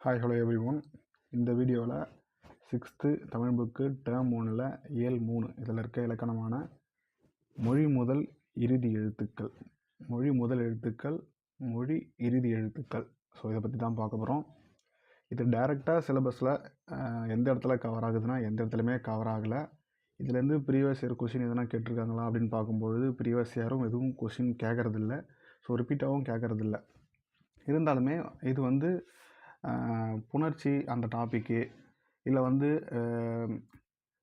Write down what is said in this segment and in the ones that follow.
Hi hello every one இந்த வீடியோவில் sixth Tamil book term ஒன்றில் இயல் மூணு இதில் இருக்க இலக்கணமான மொழி முதல் இறுதி எழுத்துக்கள். மொழி முதல் எழுத்துக்கள் மொழி இறுதி எழுத்துக்கள். ஸோ இதை பற்றி தான் பார்க்க போகிறோம் இது டைரெக்டாக சிலபஸில் எந்த இடத்துல கவர் ஆகுதுன்னா எந்த இடத்துலையுமே கவர் ஆகலை. இதுலேருந்து ப்ரீவியஸ் இயர் கொஷின் எதனா கேட்டிருக்காங்களா அப்படின்னு பார்க்கும்பொழுது ப்ரீவியஸ் இயரும் எதுவும் கொஷின் கேட்குறதில்ல ஸோ ரிப்பீட்டாகவும் கேட்குறதில்ல இருந்தாலுமே இது வந்து புணர்ச்சி அந்த டாப்பிக்கு இல்லை வந்து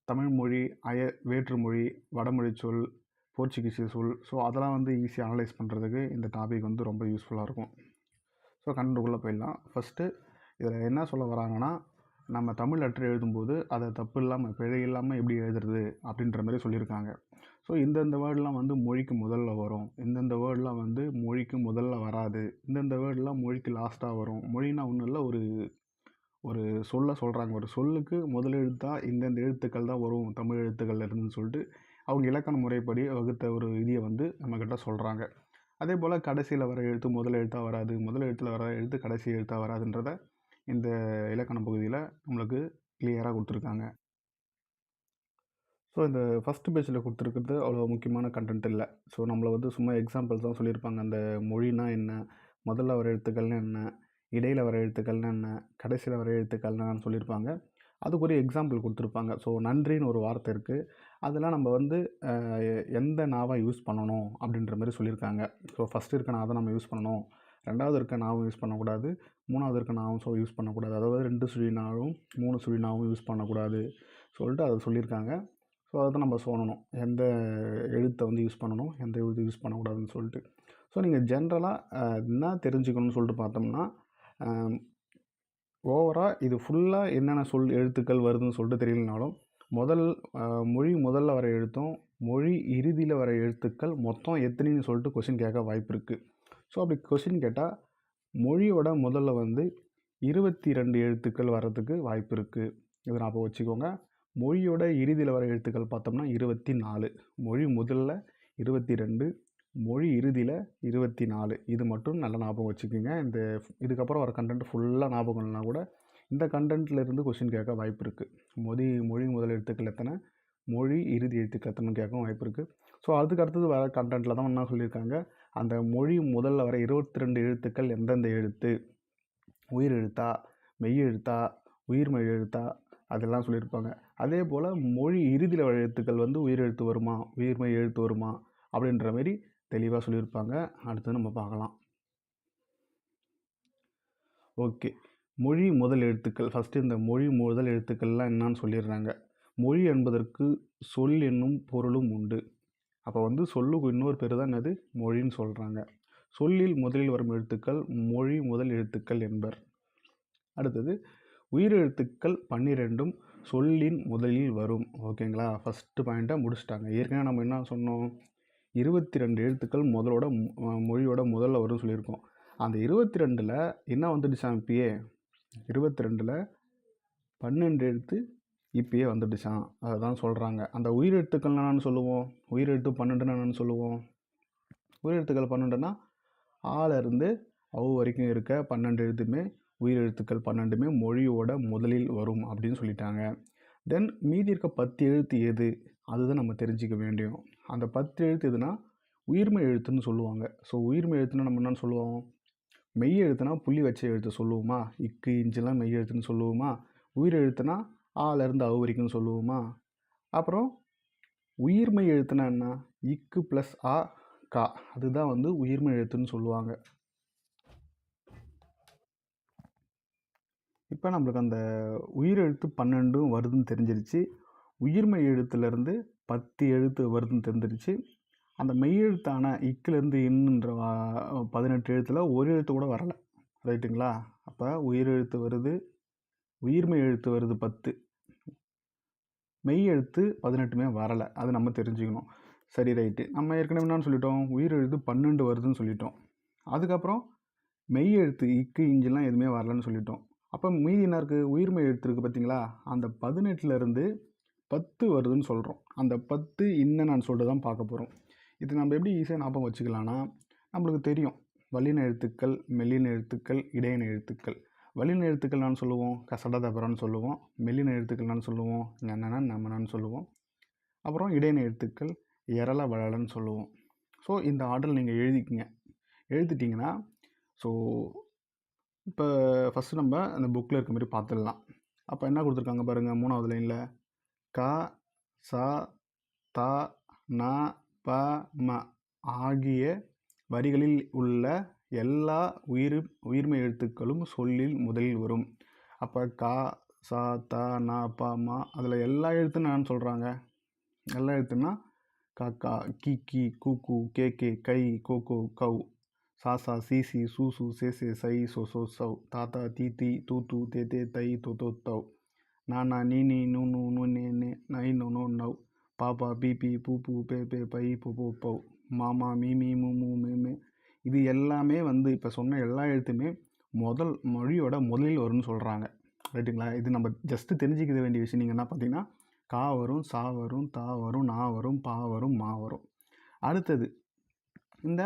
தமிழ்மொழி அய வேற்றுமொழி வடமொழி சொல் போர்ச்சுகீஸ் சொல் ஸோ அதெல்லாம் வந்து ஈஸியாக அனலைஸ் பண்ணுறதுக்கு இந்த டாபிக் வந்து ரொம்ப யூஸ்ஃபுல்லாக இருக்கும். ஸோ கண்டுக்குள்ளே போயிடலாம். ஃபஸ்ட்டு இதில் என்ன சொல்ல வராங்கன்னா நம்ம தமிழ் லெட்டர் எழுதும்போது அதை தப்பு இல்லாமல் பிழை இல்லாமல் எப்படி எழுதுறது அப்படின்ற மாதிரி சொல்லியிருக்காங்க. ஸோ இந்தந்த வேர்டெலாம் வந்து மொழிக்கு முதல்ல வரும். இந்தந்த வேர்டெலாம் வந்து மொழிக்கு முதல்ல வராது. இந்தந்த வேர்டெலாம் மொழிக்கு லாஸ்ட்டாக வரும். மொழினா ஒன்றும் இல்லை ஒரு ஒரு சொல்ல சொல்கிறாங்க ஒரு சொல்லுக்கு முதல் எழுத்தாக இந்தந்த எழுத்துக்கள் தான் வரும் தமிழ் எழுத்துக்கள் இருந்துன்னு சொல்லிட்டு அவங்க இலக்கண முறைப்படி வகுத்த ஒரு இதையை வந்து நம்மக்கிட்ட சொல்கிறாங்க அதே போல் கடைசியில் வர எழுத்து முதல் எழுத்தாக வராது. முதல் எழுத்தில் வர எழுத்து கடைசி எழுத்தாக வராதுன்றத இந்த இலக்கண பகுதியில் நம்மளுக்கு கிளியராக கொடுத்துருக்காங்க. ஸோ இந்த ஃபஸ்ட்டு பேஜில் கொடுத்துருக்கிறது அவ்வளோ முக்கியமான கண்டென்ட் இல்லை. ஸோ நம்மளை வந்து சும்மா எக்ஸாம்பிள்ஸ் தான் சொல்லியிருப்பாங்க. அந்த மொழினா என்ன? முதல்ல வர எழுத்துக்கள்னா என்ன? இடையில் வர எழுத்துக்கள்னா என்ன? கடைசியில் வர எழுத்துக்கள்னான்னு சொல்லியிருப்பாங்க. அதுக்கு ஒரு எக்ஸாம்பிள் கொடுத்துருப்பாங்க. ஸோ நன்றின்னு ஒரு வார்த்தை இருக்குது அதெல்லாம் நம்ம வந்து எந்த நாவாக யூஸ் பண்ணணும் அப்படின்ற மாதிரி சொல்லியிருக்காங்க. ஸோ ஃபஸ்ட்டு இருக்க நாவை நம்ம யூஸ் பண்ணணும். ரெண்டாவது இருக்க நாவும் யூஸ் பண்ணக்கூடாது. மூணாவது இருக்க நாவும் ஸோ யூஸ் பண்ணக்கூடாது. அதாவது ரெண்டு சுழி நாவும் மூணு சுழி நாவும் யூஸ் பண்ணக்கூடாது. சொல்லிட்டு அதை சொல்லியிருக்காங்க. ஸோ அதை தான் நம்ம சொல்லணும். எந்த எழுத்தை வந்து யூஸ் பண்ணணும் எந்த எழுத்து யூஸ் பண்ணக்கூடாதுன்னு சொல்லிட்டு. ஸோ நீங்கள் ஜென்ரலாக என்ன தெரிஞ்சுக்கணும்னு சொல்லிட்டு பார்த்தோம்னா ஓவராக இது ஃபுல்லாக என்னென்ன சொல் எழுத்துக்கள் வருதுன்னு சொல்லிட்டு தெரியலனாலும் முதல் மொழி முதல்ல வர எழுத்தும் மொழி இறுதியில் வர எழுத்துக்கள் மொத்தம் எத்தனைன்னு சொல்லிட்டு கொஷின் கேட்க வாய்ப்பு இருக்குது ஸோ அப்படி கொஷின் கேட்டால் மொழியோட முதல்ல வந்து இருபத்தி ரெண்டு எழுத்துக்கள் வர்றதுக்கு வாய்ப்பு இருக்குது இதை நான் வச்சுக்கோங்க. மொழியோட இறுதியில் வர எழுத்துக்கள் பார்த்தோம்னா இருபத்தி நாலு மொழி முதல்ல இருபத்தி ரெண்டு மொழி இறுதியில் இருபத்தி நாலு இது மட்டும் நல்ல ஞாபகம் வச்சுக்கோங்க. இந்த இதுக்கப்புறம் வர கண்டென்ட் ஃபுல்லாக ஞாபகம் இல்லைனா கூட இந்த கண்டென்ட்ல இருந்து கொஷின் கேட்க வாய்ப்பு இருக்குது மொழி மொழி முதல் எழுத்துக்கள் எத்தனை மொழி இறுதி எழுத்துக்கள் எத்தனை கேட்கவும் வாய்ப்பு இருக்குது ஸோ அதுக்கு அடுத்தது வர கண்டென்ட்டில் தான் என்ன சொல்லியிருக்காங்க? அந்த மொழி முதல்ல வர இருபத்தி ரெண்டு எழுத்துக்கள் எந்தெந்த எழுத்து? உயிர் எழுத்தா மெய் எழுத்தா உயிர்மெய் எழுத்தா அதெல்லாம் சொல்லியிருப்பாங்க. அதே போல் மொழி இறுதியில் வர எழுத்துக்கள் வந்து உயிர் எழுத்து வருமா உயிர்மெய் எழுத்து வருமா? அப்படின்ற மாதிரி தெளிவாக சொல்லியிருப்பாங்க. அடுத்து நம்ம பார்க்கலாம். ஓகே. மொழி முதல் எழுத்துக்கள். ஃபஸ்ட்டு இந்த மொழி முதல் எழுத்துக்கள்லாம் என்னான்னு சொல்லிடுறாங்க. மொழி என்பதற்கு சொல் என்னும் பொருளும் உண்டு. அப்போ வந்து சொல்லுக்கு இன்னொரு பேர் தான் என்னது? மொழின்னு சொல்கிறாங்க சொல்லில் முதலில் வரும் எழுத்துக்கள் மொழி முதல் எழுத்துக்கள் என்பர். அடுத்தது உயிரெழுத்துக்கள் பன்னிரெண்டும் சொல்லின் முதலில் வரும். ஓகேங்களா ஃபஸ்ட்டு பாயிண்ட்டை முடிச்சிட்டாங்க. ஏற்கனவே நம்ம என்ன சொன்னோம்? இருபத்தி ரெண்டு எழுத்துக்கள் முதலோட மொழியோட முதல்ல வரும்னு சொல்லியிருக்கோம். அந்த இருபத்தி ரெண்டில் என்ன வந்துடுச்சான் இப்பயே இருபத்தி ரெண்டில் பன்னெண்டு எழுத்து இப்பயே வந்துடுச்சான் அதை தான் சொல்கிறாங்க அந்த உயிரெழுத்துக்கள் என்னன்னு சொல்லுவோம். உயிரெழுத்து பன்னெண்டுன்னு என்னென்னு சொல்லுவோம். உயிரெழுத்துக்கள் பன்னெண்டுன்னா ஆளிருந்து இருந்து அவு வரைக்கும் இருக்க பன்னெண்டு எழுத்துமே உயிரெழுத்துக்கள் பன்னெண்டுமே மொழியோட முதலில் வரும் அப்படின்னு சொல்லிட்டாங்க. தென் மீதி இருக்க பத்து எழுத்து எது? அதுதான் நம்ம தெரிஞ்சுக்க வேண்டியும். அந்த பத்து எழுத்து எதுனா உயிர்மை எழுத்துன்னு சொல்லுவாங்க. ஸோ உயிர்மை எழுத்துன்னா நம்ம என்னன்னு சொல்லுவோம்? மெய் எழுத்துனா புள்ளி வச்ச எழுத்து சொல்லுவோமா? இக்கு இஞ்செல்லாம் மெய் எழுத்துன்னு சொல்லுவோமா? உயிர் எழுத்துனா ஆலேருந்து அவு வரைக்கும் சொல்லுவோமா? அப்புறம் உயிர்மை எழுத்துனா என்ன? இக்கு ப்ளஸ் ஆ கா. அதுதான் வந்து உயிர்மை எழுத்துன்னு சொல்லுவாங்க. இப்போ நம்மளுக்கு அந்த உயிரெழுத்து பன்னெண்டும் வருதுன்னு தெரிஞ்சிருச்சு. உயிர்மை எழுத்துலேருந்து பத்து எழுத்து வருதுன்னு தெரிஞ்சிருச்சு. அந்த மெய்யெழுத்தான இக்கிலேருந்து இன்னுன்ற வா- பதினெட்டு எழுத்தில் ஒரு எழுத்து கூட வரலை. ரைட்டுங்களா? அப்போ உயிரெழுத்து வருது உயிர்மை எழுத்து வருது பத்து. மெய் எழுத்து பதினெட்டுமே வரலை. அது நம்ம தெரிஞ்சுக்கணும். சரி ரைட்டு. நம்ம ஏற்கனவே என்னன்னு சொல்லிட்டோம். உயிர் எழுத்து பன்னெண்டு வருதுன்னு சொல்லிட்டோம். அதுக்கப்புறம் மெய் எழுத்து இக்கு இஞ்செல்லாம் எதுவுமே வரலன்னு சொல்லிட்டோம். அப்போ மீதி என்ன இருக்குது உயிர்மை எழுத்து இருக்குது பார்த்தீங்களா அந்த பதினெட்டுலேருந்து பத்து வருதுன்னு சொல்கிறோம் அந்த பத்து என்னன்னு சொல்லிட்டு தான் பார்க்க போகிறோம் இது நம்ம எப்படி ஈஸியாக ஞாபகம் வச்சுக்கலாம்னா நம்மளுக்கு தெரியும். வல்லின எழுத்துக்கள் மெல்லின எழுத்துக்கள் இடையின எழுத்துக்கள். வலின எழுத்துக்கள் நான் சொல்லுவோம் கசடதபரான்னு சொல்லுவோம் மெல்லின எழுத்துக்கள் நான் சொல்லுவோம் நன்னனா நம்மனான்னு சொல்லுவோம். அப்புறம் இடையின எழுத்துக்கள் எரள வளலன்னு சொல்லுவோம். ஸோ இந்த ஆர்டர் நீங்கள் எழுதிக்கிங்க. எழுதிட்டிங்கன்னா ஸோ இப்போ ஃபஸ்ட்டு நம்ம அந்த புக்கில் இருக்க மாதிரி பார்த்துடலாம் அப்போ என்ன கொடுத்துருக்காங்க பாருங்கள் மூணாவது லைனில் க ச த ந ப ம ஆகிய வரிகளில் உள்ள எல்லா உயிர் உயிர்மை எழுத்துக்களும் சொல்லில் முதலில் வரும். அப்போ கா சா த நா ப மா அதில் எல்லா எழுத்துன்னு என்னன்னு சொல்கிறாங்க எல்லா எழுத்துன்னா காக்கா கி கி கூ கூ கே கே கை கோ கோ கவு சா சா சி சி சூ சூ சே சே சை சோ சோ சௌ. தாத்தா தீ தீ தூ தூ தே தே தை தோ தோ தௌ நா நா நீ நீ நூ நூ நூ நே நே நை நோ நோ நவ் பாப்பா பி பி பூ பூ பே பே பை பு பு பவ் மாமா மீ மீ மூ மூ மே மே. இது எல்லாமே வந்து இப்போ சொன்ன எல்லா எழுத்துமே முதல் மொழியோட முதலில் வரும்னு சொல்கிறாங்க ரைட்டுங்களா இது நம்ம ஜஸ்ட்டு தெரிஞ்சிக்க வேண்டிய விஷயம். நீங்கள் என்ன பார்த்தீங்கன்னா கா வரும் சா வரும் தா வரும் நா வரும் பா வரும் மா வரும். அடுத்தது இந்த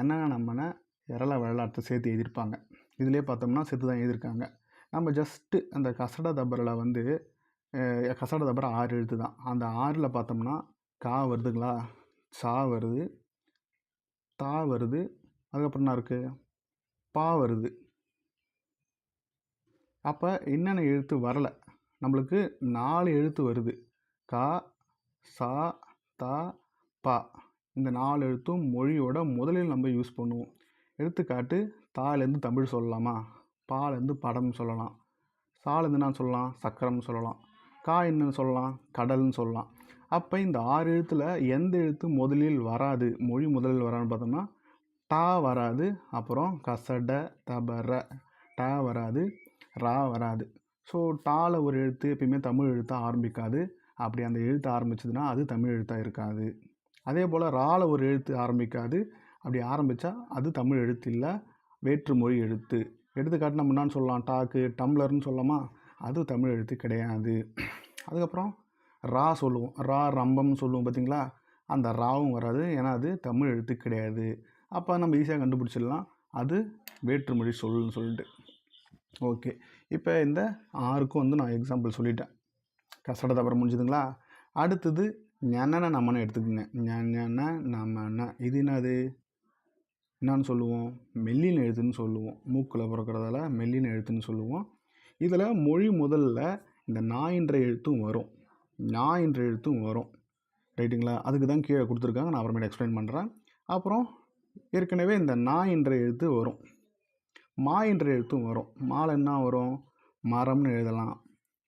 என்ன நம்மனை இரள வரலாற்றை சேர்த்து எழுதியிருப்பாங்க. இதிலே பார்த்தோம்னா சேர்த்து தான் எழுதியிருக்காங்க. நம்ம ஜஸ்ட்டு அந்த கசட தபரில் வந்து கசட தபரை ஆறு எழுத்து தான். அந்த ஆறில் பார்த்தோம்னா கா வருதுங்களா? சா வருது தா வருது அதுக்கப்புறம் என்ன இருக்குது பா வருது. அப்போ என்னென்ன எழுத்து வரலை? நம்மளுக்கு நாலு எழுத்து வருது. கா சா தா பா. இந்த நாலு எழுத்தும் மொழியோட முதலில் நம்ம யூஸ் பண்ணுவோம். எடுத்துக்காட்டு தாலேருந்து தமிழ் சொல்லலாமா? பாலேருந்து படம் சொல்லலாம். சாலேருந்து என்ன சொல்லலாம் சக்கரம் சொல்லலாம். கா என்னன்னு சொல்லலாம் கடல்னு சொல்லலாம். அப்போ இந்த ஆறு எழுத்தில் எந்த எழுத்து முதலில் வராது? மொழி முதலில் வரான்னு பார்த்தோம்னா டா வராது அப்புறம் கசட தபர டா வராது ரா வராது. ஸோ டால ஒரு எழுத்து எப்பயுமே தமிழ் எழுத்தாக ஆரம்பிக்காது. அப்படி அந்த எழுத்து ஆரம்பிச்சதுன்னா அது தமிழ் எழுத்தாக இருக்காது. அதே போல் ரால ஒரு எழுத்து ஆரம்பிக்காது. அப்படி ஆரம்பித்தா அது தமிழ் எழுத்து இல்லை வேற்றுமொழி எழுத்து. எடுத்துக்காட்டு நம்ம சொல்லலாம் டாக்கு டம்ளர்னு சொல்லலாமா? அது தமிழ் எழுத்து கிடையாது. அதுக்கப்புறம் ரா சொல்லுவோம். ரா ரம்பம்னு சொல்லுவோம் பார்த்தீங்களா அந்த ராவும் வராது. ஏன்னா அது தமிழ் எழுத்து கிடையாது. அப்போ நம்ம ஈஸியாக கண்டுபிடிச்சிடலாம். அது வேற்றுமொழி சொல்லுன்னு சொல்லிட்டு. ஓகே இப்போ இந்த ஆறுக்கும் வந்து நான் எக்ஸாம்பிள் சொல்லிட்டேன். கஷ்டத்தை அப்புறம் முடிஞ்சுதுங்களா? அடுத்தது ஞான நம்மனை எடுத்துக்கோங்க. ஞான நமன. இது என்னது? என்னன்னு சொல்லுவோம். மெல்லின எழுத்துன்னு சொல்லுவோம். மூக்கில் பிறக்கிறதால மெல்லின எழுத்துன்னு சொல்லுவோம். இதில் மொழி முதல்ல இந்த நாயின்ற எழுத்தும் வரும். நாயின்ற எழுத்தும் வரும். ரைட்டுங்களா அதுக்கு தான் கீழே கொடுத்துருக்காங்க. நான் அப்புறமேட்டு எக்ஸ்பிளைன் பண்ணுறேன் அப்புறம் ஏற்கனவே இந்த நாயின்ற எழுத்து வரும். மா என்ற எழுத்தும் வரும். மால என்ன வரும்? மரம்னு எழுதலாம்.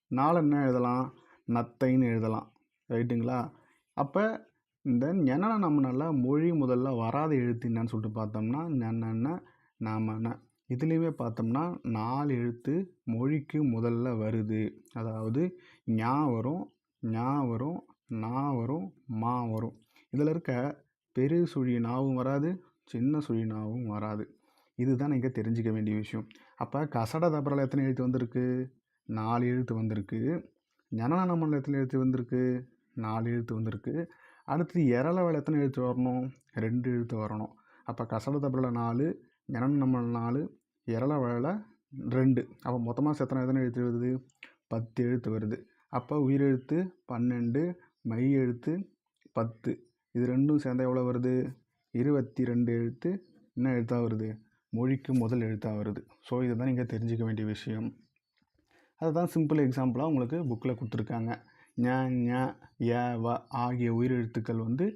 நாள் என்ன எழுதலாம்? நத்தைன்னு எழுதலாம். ரைட்டுங்களா? அப்போ இந்த ஞன நல்லா மொழி முதல்ல வராத எழுத்து என்னன்னு சொல்லிட்டு பார்த்தோம்னா ஞன நாமன. இதுலேயுமே பார்த்தோம்னா நாலு எழுத்து மொழிக்கு முதல்ல வருது. அதாவது ஞா வரும் ஞா வரும் நா வரும் மா வரும். இதில் இருக்க பெரிய சுழி நாவும் வராது. சின்ன சுழினாவும் வராது. இதுதான் நீங்கள் தெரிஞ்சுக்க வேண்டிய விஷயம். அப்போ கசட தபரில் எத்தனை எழுத்து வந்திருக்கு? நாலு எழுத்து வந்திருக்கு. ஞனநமனில் எத்தனை எழுத்து வந்திருக்கு? நாலு எழுத்து வந்திருக்கு. அடுத்து இரளவில் எத்தனை எழுத்து வரணும்? ரெண்டு எழுத்து வரணும். அப்போ கசட தபரில் நாலு ஞனநமல் நாலு இரளவில் ரெண்டு. அப்போ மொத்தமாக எத்தனை எத்தனை எழுத்து வருது? பத்து எழுத்து வருது. அப்போ உயிரெழுத்து பன்னெண்டு மை எழுத்து பத்து. இது ரெண்டும் சேர்ந்தா எவ்வளோ வருது? இருபத்தி ரெண்டு எழுத்து என்ன எழுத்தாக வருது? மொழிக்கு முதல் எழுத்தாக வருது. ஸோ இதுதான் நீங்கள் தெரிஞ்சுக்க வேண்டிய விஷயம். அதுதான் சிம்பிள் எக்ஸாம்பிளாக உங்களுக்கு புக்கில் கொடுத்துருக்காங்க. ஞ ஞ ய வ ஆகிய உயிரெழுத்துக்கள் வந்து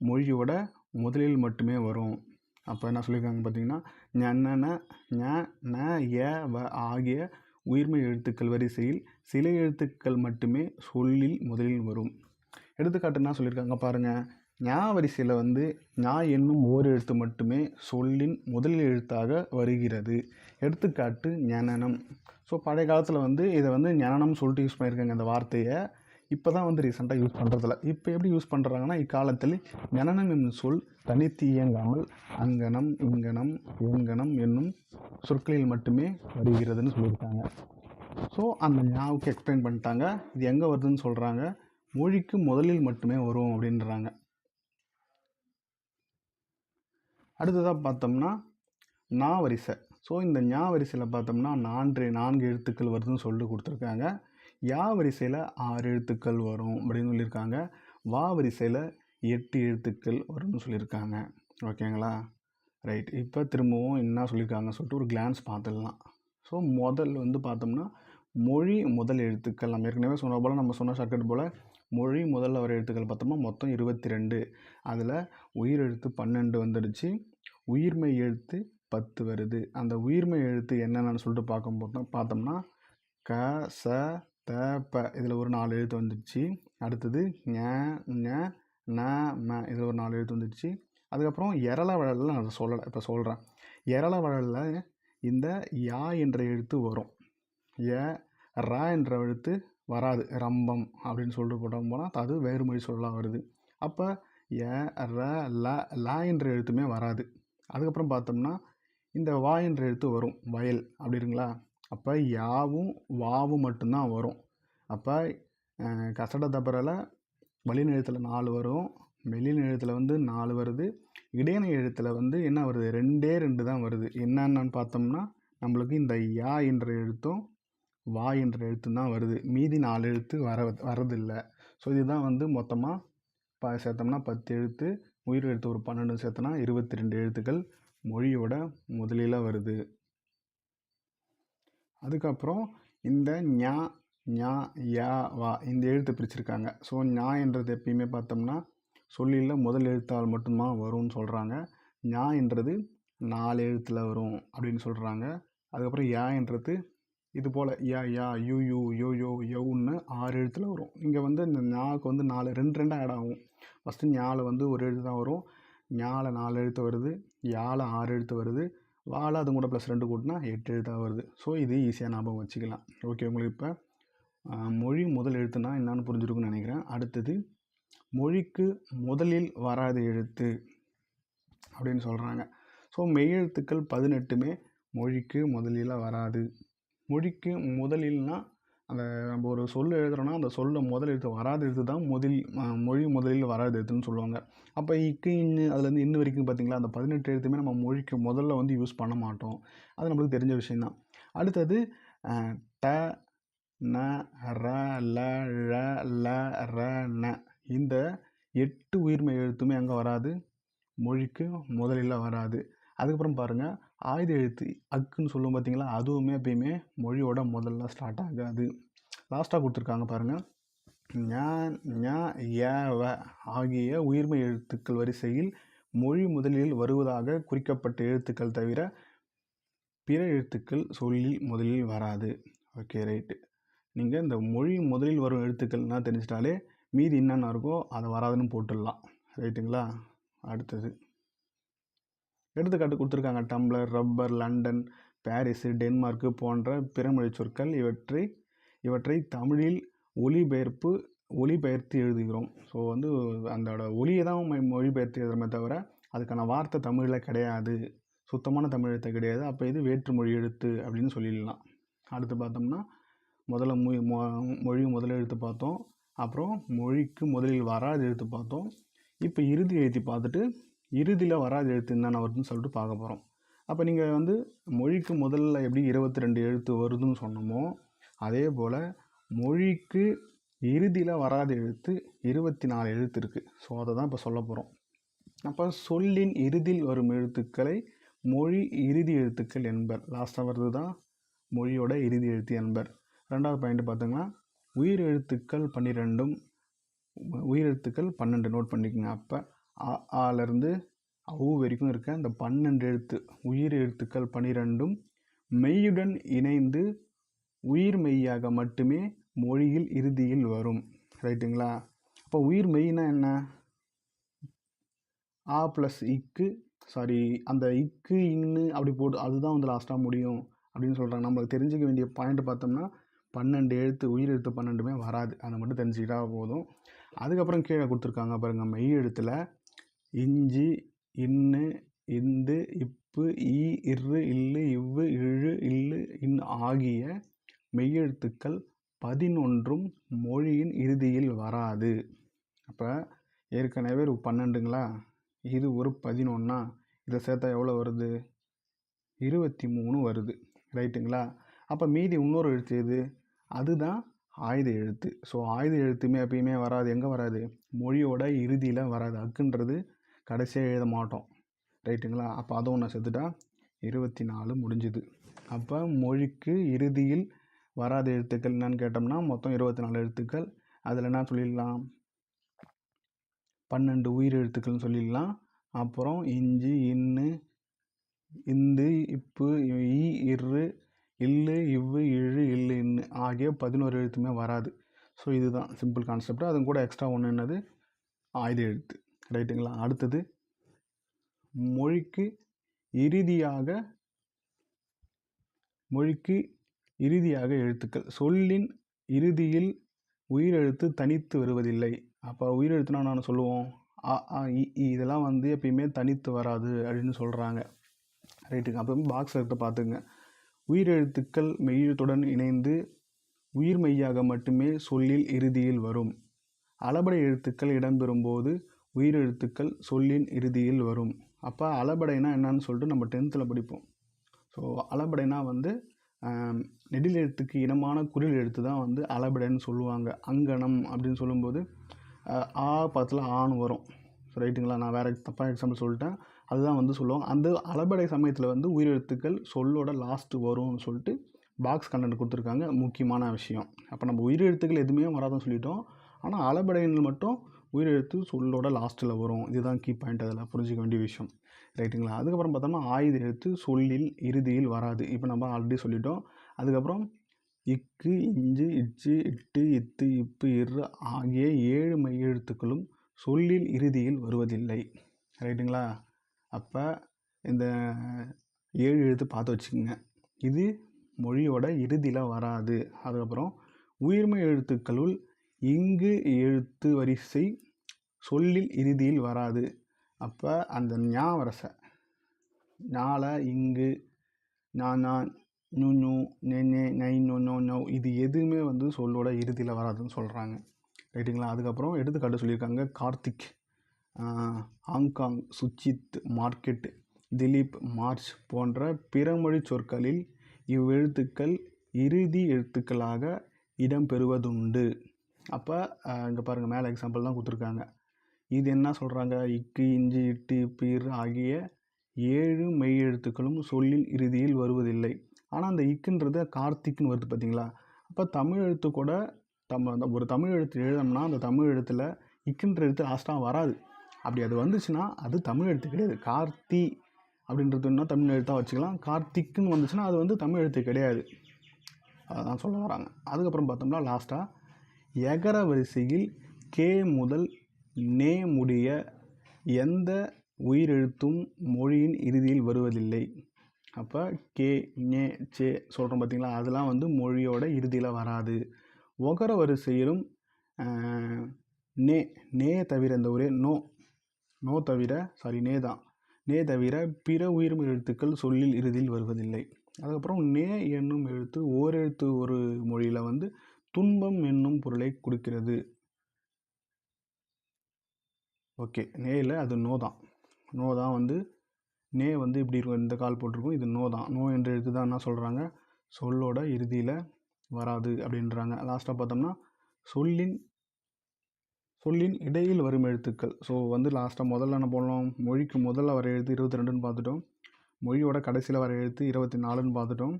மொழியோட முதலில் மட்டுமே வரும். அப்போ என்ன சொல்லியிருக்காங்க பார்த்தீங்கன்னா ஞன ஞ ந ய வ ஆகிய உயிர்மை எழுத்துக்கள் வரிசையில் சில எழுத்துக்கள் மட்டுமே சொல்லில் முதலில் வரும். எடுத்துக்காட்டு என்ன சொல்லியிருக்காங்க பாருங்கள் ஞா வரிசையில் வந்து ஞா என்னும் ஓர் எழுத்து மட்டுமே சொல்லின் முதல் எழுத்தாக வருகிறது. எடுத்துக்காட்டு ஞனனம். ஸோ பழைய காலத்தில் வந்து இதை வந்து ஞனனம் சொல்லிட்டு யூஸ் பண்ணியிருக்காங்க இந்த வார்த்தையை. இப்போ தான் வந்து ரீசெண்டாக யூஸ் பண்ணுறதில்ல இப்போ எப்படி யூஸ் பண்ணுறாங்கன்னா இக்காலத்தில் ஞனனம் என்னும் சொல் தனித்து இயங்காமல் அங்கனம் இங்கனம் ஏங்கனம் என்னும் சொற்களில் மட்டுமே வருகிறதுன்னு சொல்லியிருக்காங்க. ஸோ அந்த ஞாவுக்கு எக்ஸ்பிளைன் பண்ணிட்டாங்க. இது எங்கே வருதுன்னு சொல்கிறாங்க மொழிக்கு முதலில் மட்டுமே வரும் அப்படின்றாங்க. அடுத்ததாக பார்த்தோம்னா நா வரிசை. ஸோ இந்த ஞா வரிசையில் பார்த்தோம்னா நான்கு நான்கு எழுத்துக்கள் வருதுன்னு சொல்லி கொடுத்துருக்காங்க. யா வரிசையில் ஆறு எழுத்துக்கள் வரும் அப்படின்னு சொல்லியிருக்காங்க. வா வரிசையில் எட்டு எழுத்துக்கள் வரும்னு சொல்லியிருக்காங்க. ஓகேங்களா? ரைட் இப்போ திரும்பவும் என்ன சொல்லியிருக்காங்க சொல்லிட்டு ஒரு கிளான்ஸ் பார்த்துடலாம். ஸோ முதல் வந்து பார்த்தோம்னா மொழி முதல் எழுத்துக்கள். நம்ம ஏற்கனவே சொன்ன போல் நம்ம சொன்ன ஷார்ட்கட் போல் மொழி முதல்ல வர எழுத்துக்கள் பார்த்தோம்னா மொத்தம் இருபத்தி ரெண்டு அதில் உயிர் எழுத்து பன்னெண்டு வந்துடுச்சு. உயிர்மை எழுத்து பத்து வருது. அந்த உயிர்மை எழுத்து என்னென்னு சொல்லிட்டு பார்க்கும்போது தான் பார்த்தோம்னா க ச த ப இதில் ஒரு நாலு எழுத்து வந்துடுச்சு. அடுத்தது ஞ ஞ ந ம இதில் ஒரு நாலு எழுத்து வந்துடுச்சு. அதுக்கப்புறம் எரள வழலில் நான் சொல்லலை இப்போ சொல்கிறேன் எரள வழலில் இந்த யா என்ற எழுத்து வரும். ஏ ரா என்ற எழுத்து வராது. ரம்பம் அப்படின்னு சொல்லிட்டு போட்டோம். போனால் அது வேறு மொழி சொல்லலாம் வருது. அப்போ ஏ ர ல லா என்ற எழுத்துமே வராது. அதுக்கப்புறம் பார்த்தோம்னா இந்த வா என்ற எழுத்து வரும். வயல் அப்படிங்களா அப்போ யாவும் வாவும் மட்டும்தான் வரும். அப்போ கசட தபரில் வலின எழுத்தில் நாலு வரும். மெல்லின எழுத்தில் வந்து நாலு வருது. இடையின எழுத்தில் வந்து என்ன வருது? ரெண்டே ரெண்டு தான் வருது. என்னென்னு பார்த்தோம்னா நம்மளுக்கு இந்த யா என்ற எழுத்தும் வா என்ற எழுத்து தான் வருது. மீதி நாலு எழுத்து வர வரதில்லை. ஸோ இதுதான் வந்து மொத்தமாக ப சேர்த்தோம்னா பத்து எழுத்து உயிர் எழுத்து ஒரு பன்னெண்டு சேர்த்தோன்னா இருபத்தி ரெண்டு எழுத்துக்கள் மொழியோட முதலில் வருது. அதுக்கப்புறம் இந்த ஞா ஞா யா வா இந்த எழுத்து பிரிச்சிருக்காங்க. ஸோ ஞா என்றது எப்பயுமே பார்த்தோம்னா சொல்லியில் முதல் எழுத்தால் மட்டும்தான் வரும்னு சொல்கிறாங்க ஞா என்றது நாலு எழுத்தில் வரும் அப்படின்னு சொல்கிறாங்க அதுக்கப்புறம் யா என்றது இது போல் யா யா யூ யூ யோ யோ யோன்னு ஆறு எழுத்தில் வரும். இங்கே வந்து இந்த ஞாக்கு வந்து நாலு ரெண்டு ரெண்டாக ஆட் ஆகும். ஃபஸ்ட்டு ஞாவில் வந்து ஒரு எழுத்து தான் வரும். ஞால நாலு எழுத்து வருது. யால ஆறு எழுத்து வருது. வாழ அது கூட ப்ளஸ் ரெண்டு கூட்டினா எட்டு எழுத்தாக வருது. ஸோ இது ஈஸியாக ஞாபகம் வச்சுக்கலாம். ஓகே உங்களுக்கு இப்போ மொழி முதல் எழுத்துனா என்னான்னு புரிஞ்சிருக்குன்னு நினைக்கிறேன். அடுத்தது மொழிக்கு முதலில் வராத எழுத்து அப்படின்னு சொல்கிறாங்க ஸோ மெய்யெழுத்துக்கள் பதினெட்டுமே மொழிக்கு முதலில் வராது. மொழிக்கு முதலில்னா அந்த நம்ம ஒரு சொல் எழுதுறோன்னா அந்த சொல்ல முதல் எழுத்து வராத எழுத்து தான் முதல் மொழி முதலில் வராத எழுத்துன்னு சொல்லுவாங்க. அப்போ இக்கு இன்னு அதுலேருந்து இன்ன வரைக்கும் பார்த்திங்களா அந்த பதினெட்டு எழுத்துமே நம்ம மொழிக்கு முதல்ல வந்து யூஸ் பண்ண மாட்டோம். அது நம்மளுக்கு தெரிஞ்ச விஷயந்தான் அடுத்தது ட ந ர ல ழ ல ர ந. இந்த எட்டு உயிர்மை எழுத்துமே அங்கே வராது. மொழிக்கு முதலில் வராது. அதுக்கப்புறம் பாருங்கள் ஆயுத எழுத்து அக்குன்னு சொல்லுவோம் பார்த்தீங்களா அதுவுமே எப்பயுமே மொழியோட முதல்ல ஸ்டார்ட் ஆகாது. லாஸ்ட்டாக கொடுத்துருக்காங்க பாருங்கள் ஞான் ஞா ய ஆகிய உயிர்மை எழுத்துக்கள் வரிசையில் மொழி முதலில் வருவதாக குறிக்கப்பட்ட எழுத்துக்கள் தவிர பிற எழுத்துக்கள் சொல்லில் முதலில் வராது. ஓகே ரைட்டு நீங்கள் இந்த மொழி முதலில் வரும் எழுத்துக்கள்னா தெரிஞ்சிட்டாலே மீதி என்னென்ன இருக்கோ அதை வராதுன்னு போட்டுடலாம். ரைட்டுங்களா அடுத்தது. எடுத்துக்காட்டு கொடுத்துருக்காங்க. Tumbler rubber London Paris Denmark போன்ற பிறமொழி சொற்கள். இவற்றை இவற்றை தமிழில் ஒலிபெயர்ப்பு ஒலிபெயர்த்து எழுதுகிறோம். ஸோ வந்து அந்தோட ஒலியை தான் மொழிபெயர்த்து எழுதுறமே தவிர அதுக்கான வார்த்தை தமிழில் கிடையாது. சுத்தமான தமிழ் எழுத்து கிடையாது. அப்போ இது வேற்றுமொழி எழுத்து அப்படின்னு சொல்லிடலாம். அடுத்து பார்த்தோம்னா முதல்ல மொழி மொழி முதல் எழுத்து பார்த்தோம். அப்புறம் மொழிக்கு முதலில் வராது எழுத்து பார்த்தோம். இப்போ இறுதி எழுதி பார்த்துட்டு இறுதியில் வராத எழுத்து என்னென்ன வருதுன்னு சொல்லிட்டு பார்க்க போகிறோம் அப்போ நீங்கள் வந்து மொழிக்கு முதல்ல எப்படி இருபத்தி ரெண்டு எழுத்து வருதுன்னு சொன்னோமோ அதே போல் மொழிக்கு இறுதியில் வராத எழுத்து இருபத்தி நாலு எழுத்து இருக்குது ஸோ அதை தான் இப்போ சொல்ல போகிறோம் அப்போ சொல்லின் இறுதியில் வரும் எழுத்துக்களை மொழி இறுதி எழுத்துக்கள் என்பர். லாஸ்ட்டாக வருது தான் மொழியோட இறுதி எழுத்து என்பர். ரெண்டாவது பாயிண்ட் பார்த்தீங்கன்னா உயிர் எழுத்துக்கள் பன்னிரெண்டும் உயிரெழுத்துக்கள் பன்னெண்டு. நோட் பண்ணிக்கோங்க அப்போ. அ ஆலேருந்து அவு வரைக்கும் இருக்க அந்த பன்னெண்டு எழுத்து உயிர் எழுத்துக்கள் பன்னிரெண்டும் மெய்யுடன் இணைந்து உயிர் மெய்யாக மட்டுமே மொழியில் இறுதியில் வரும். ரைட்டுங்களா? அப்போ உயிர் மெய்னா என்ன? ஆ ப்ளஸ் இக்கு சாரி அந்த இக்கு இன்னு அப்படி போட்டு அதுதான் வந்து லாஸ்ட்டாக முடியும் அப்படின்னு சொல்கிறாங்க நம்மளுக்கு தெரிஞ்சுக்க வேண்டிய பாயிண்ட் பார்த்தோம்னா பன்னெண்டு எழுத்து உயிர் எழுத்து பன்னெண்டுமே வராது. அதை மட்டும் தெரிஞ்சுக்கிட்டா போதும். அதுக்கப்புறம் கீழே கொடுத்துருக்காங்க பாருங்கள் மெய் எழுத்தில் இஞ்சி இன்னு இந்து இப்பு ஈ இரு இல்லு இவ்வு இழு இல்லு இன் ஆகிய மெய்யெழுத்துக்கள் பதினொன்றும் மொழியின் இறுதியில் வராது. அப்போ ஏற்கனவே ஒரு பன்னெண்டுங்களா? இது ஒரு பதினொன்னா? இதை சேர்த்தா எவ்வளோ வருது? இருபத்தி மூணு வருது. ரைட்டுங்களா? அப்போ மீதி இன்னொரு எழுத்து எது? அதுதான் ஆயுத எழுத்து. ஸோ ஆயுத எழுத்துமே எப்பயுமே வராது. எங்கே வராது? மொழியோட இறுதியில் வராது. அக்குன்றது கடைசியாக எழுத மாட்டோம். ரைட்டுங்களா? அப்போ அதுவும் ஒன்று செத்துட்டா இருபத்தி நாலு முடிஞ்சுது. அப்போ மொழிக்கு இறுதியில் வராத எழுத்துக்கள் என்னன்னு கேட்டோம்னா மொத்தம் இருபத்தி நாலு எழுத்துக்கள். அதில் என்ன சொல்லிடலாம்? பன்னெண்டு உயிர் எழுத்துக்கள்னு சொல்லிடலாம். அப்புறம் இஞ்சி இன்னு இந்து இப்பு இ இரு இல்லு இவ்வு இழு இல்லு இன்னு ஆகிய பதினோரு எழுத்துமே வராது. ஸோ இதுதான். சிம்பிள் கான்செப்ட் அதுவும் கூட எக்ஸ்ட்ரா ஒன்று என்னது? ஆயுத எழுத்து. ரைட்டுங்களா? அடுத்தது மொழிக்கு இறுதியாக மொழிக்கு இறுதியாக எழுத்துக்கள். சொல்லின் இறுதியில் உயிரெழுத்து தனித்து வருவதில்லை. அப்போ உயிரெழுத்துனா நான் சொல்லுவோம்? அ ஆ இ இதெல்லாம் வந்து எப்பயுமே தனித்து வராது அப்படின்னு சொல்கிறாங்க ரைட்டுங்க. அப்போ பாக்ஸ் எடுத்து பார்த்துங்க உயிரெழுத்துக்கள் மெய்யத்துடன் இணைந்து உயிர் மெய்யாக மட்டுமே சொல்லில் இறுதியில் வரும். அளபடை எழுத்துக்கள் இடம்பெறும்போது உயிரெழுத்துக்கள் சொல்லின் இறுதியில் வரும். அப்போ அளபடைனா என்னன்னு சொல்லிட்டு நம்ம டென்த்தில் படிப்போம். ஸோ அளபடைனா வந்து நெடில் எழுத்துக்கு இனமான குரில் எழுத்து தான் வந்து அளபடைன்னு சொல்லுவாங்க. அங்கனம் அப்படின்னு சொல்லும்போது ஆ பத்தில் ஆண் வரும். ஸோ ரைட்டுங்களா நான் வேறு தப்பாக எக்ஸாம்பிள் சொல்லிட்டேன். அதுதான் வந்து சொல்லுவாங்க. அந்த அளபடை சமயத்தில் வந்து உயிரெழுத்துக்கள் சொல்லோட லாஸ்ட்டு வரும்னு சொல்லிட்டு பாக்ஸ் கண்டென்ட் கொடுத்துருக்காங்க. முக்கியமான விஷயம். அப்போ நம்ம உயிரெழுத்துக்கள் எதுவுமே வராதுன்னு சொல்லிட்டோம். ஆனால் அளபடையில் மட்டும் உயிரெழுத்து சொல்லோட லாஸ்ட்டில் வரும். இதுதான் கீ பாயிண்ட் அதில் புரிஞ்சிக்க வேண்டிய விஷயம். ரைட்டுங்களா அதுக்கப்புறம் பார்த்தோம்னா ஆயுத எழுத்து சொல்லில் இறுதியில் வராது. இப்போ நம்ம ஆல்ரெடி சொல்லிட்டோம். அதுக்கப்புறம் இக்கு இஞ்சு இச்சு இட்டு இத்து இப்பு இரு ஆகிய ஏழு மெய் எழுத்துக்களும் சொல்லில் இறுதியில் வருவதில்லை. ரைட்டுங்களா அப்போ இந்த ஏழு எழுத்து பார்த்து வச்சுக்கோங்க. இது மொழியோட இறுதியில் வராது. அதுக்கப்புறம் உயிர்மை எழுத்துக்களுள் இங்கு எழுத்து வரிசை சொல்லில் இறுதியில் வராது. அப்போ அந்த ஞா வரிசை. ஞால இங்கு நான் நான் நு நு நெ நெ நை நொ நோ நோ இது எதுவுமே வந்து சொல்லோட இறுதியில் வராதுன்னு சொல்கிறாங்க ரைட்டுங்களா? அதுக்கப்புறம் எடுத்துக்காட்டு சொல்லியிருக்காங்க. Karthik Hong Kong Suchit market Dilip March போன்ற பிறமொழி சொற்களில் இவ்வெழுத்துக்கள் இறுதி எழுத்துக்களாக இடம்பெறுவதுண்டு அப்போ இங்கே பாருங்கள் மேலே எக்ஸாம்பிள் தான் கொடுத்துருக்காங்க. இது என்ன சொல்கிறாங்க இக்கு இஞ்சி இட்டு பீர் ஆகிய ஏழு மெய் எழுத்துக்களும் சொல்லில் இறுதியில் வருவதில்லை. ஆனால் அந்த இக்குன்றது கார்த்திக்னு வருது பார்த்தீங்களா அப்போ தமிழ் எழுத்து கூட தம் அந்த ஒரு தமிழ் எழுத்து எழுதணும்னா அந்த தமிழ் எழுத்தில் இக்குன்ற எழுத்து லாஸ்ட்டாக வராது. அப்படி அது வந்துச்சுன்னா அது தமிழ் எழுத்து கிடையாது. கார்த்தி அப்படின்றதுன்னா தமிழ் எழுத்தாக வச்சுக்கலாம். கார்த்திக்குன்னு வந்துச்சுன்னா அது வந்து தமிழ் எழுத்து கிடையாது. அதான் சொல்ல வராங்க. அதுக்கப்புறம் பார்த்தோம்னா லாஸ்ட்டாக எகர வரிசையில் கே முதல் நே முடிய எந்த உயிரெழுத்தும் மொழியின் இறுதியில் வருவதில்லை. அப்போ கே நே சே சொல்கிறோம் பார்த்தீங்களா அதெல்லாம் வந்து மொழியோட இறுதியில் வராது. ஒகர வரிசையிலும் நே நே தவிர இந்த ஒரே நோ நோ தவிர சாரி நே தான். நே தவிர பிற உயிரும் எழுத்துக்கள் சொல்லில் இறுதியில் வருவதில்லை. அதுக்கப்புறம் நே என்னும் எழுத்து ஓரெழுத்து ஒரு மொழியில் வந்து துன்பம் என்னும் பொருளை கொடுக்கிறது. ஓகே நேயில் அது நோ தான். நோ தான் வந்து நே வந்து இப்படி இருக்கும் இந்த கால் போட்டிருக்கும் இது நோ தான். நோ என்ற எழுத்து தான் என்ன சொல்கிறாங்க சொல்லோட இறுதியில் வராது அப்படின்றாங்க. லாஸ்ட்டாக பார்த்தோம்னா சொல்லின் சொல்லின் இடையில் வரும் எழுத்துக்கள். ஸோ வந்து லாஸ்ட்டாக முதல்ல என்ன பண்ணோம் மொழிக்கு முதல்ல வர எழுத்து இருபத்தி ரெண்டுன்னு பார்த்துட்டோம். மொழியோட கடைசியில் வர எழுத்து இருபத்தி நாலுன்னு பார்த்துட்டோம்.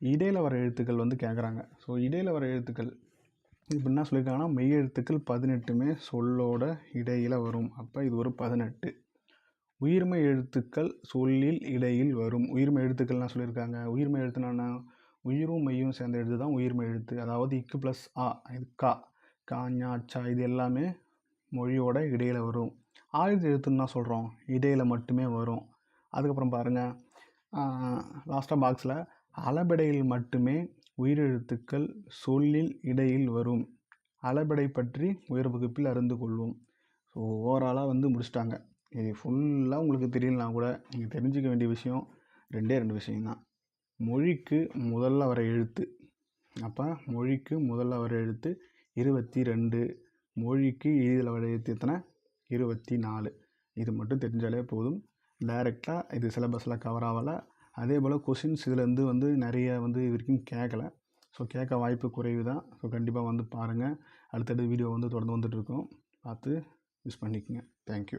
இடையில் வர எழுத்துக்கள் வந்து கேட்குறாங்க ஸோ இடையில் வர எழுத்துக்கள். இப்போ என்ன சொல்லியிருக்காங்கன்னா மெய் எழுத்துக்கள் பதினெட்டுமே சொல்லோட இடையில் வரும். அப்போ இது ஒரு பதினெட்டு. உயிர்மை எழுத்துக்கள் சொல்லில் இடையில் வரும். உயிர்மை எழுத்துக்கள்லாம் சொல்லியிருக்காங்க உயிர்மை எழுத்துனா உயிரும் மெய்யும் சேர்ந்த எழுத்து தான் உயிர்மை எழுத்து. அதாவது இக்கு ப்ளஸ் ஆ இது கா கா ஞா சா இது எல்லாமே மொழியோட இடையில் வரும். ஆயுத எழுத்துன்னு தான் சொல்கிறோம் இடையில் மட்டுமே வரும். அதுக்கப்புறம் பாருங்கள் லாஸ்ட்டாக பாக்ஸில் அளபெடையில் மட்டுமே உயிரெழுத்துக்கள் சொல்லில் இடையில் வரும். அளபெடை பற்றி உயர் வகுப்பில் அறிந்து கொள்வோம். ஸோ ஓவராலாக வந்து முடிச்சிட்டாங்க. இது ஃபுல்லாக உங்களுக்கு தெரியலனா கூட நீங்கள் தெரிஞ்சுக்க வேண்டிய விஷயம் ரெண்டே ரெண்டு விஷயம்தான். மொழிக்கு முதல்ல வர எழுத்து. அப்போ மொழிக்கு முதல்ல வர எழுத்து இருபத்தி ரெண்டு மொழிக்கு இதில் வர எழுத்து எத்தனை? இருபத்தி நாலு இது மட்டும் தெரிஞ்சாலே போதும். டைரெக்டாக இது சிலபஸில் கவர் ஆகலை. அதே போல் கொஷின்ஸ் இதுலேருந்து வந்து நிறைய வந்து இது வரைக்கும் கேட்கல ஸோ கேட்க வாய்ப்பு குறைவு தான். ஸோ கண்டிப்பாக வந்து பாருங்கள் அடுத்தடுத்த வீடியோ வந்து தொடர்ந்து வந்துட்டுருக்கோம் பார்த்து மிஸ் பண்ணிக்கோங்க. தேங்க்யூ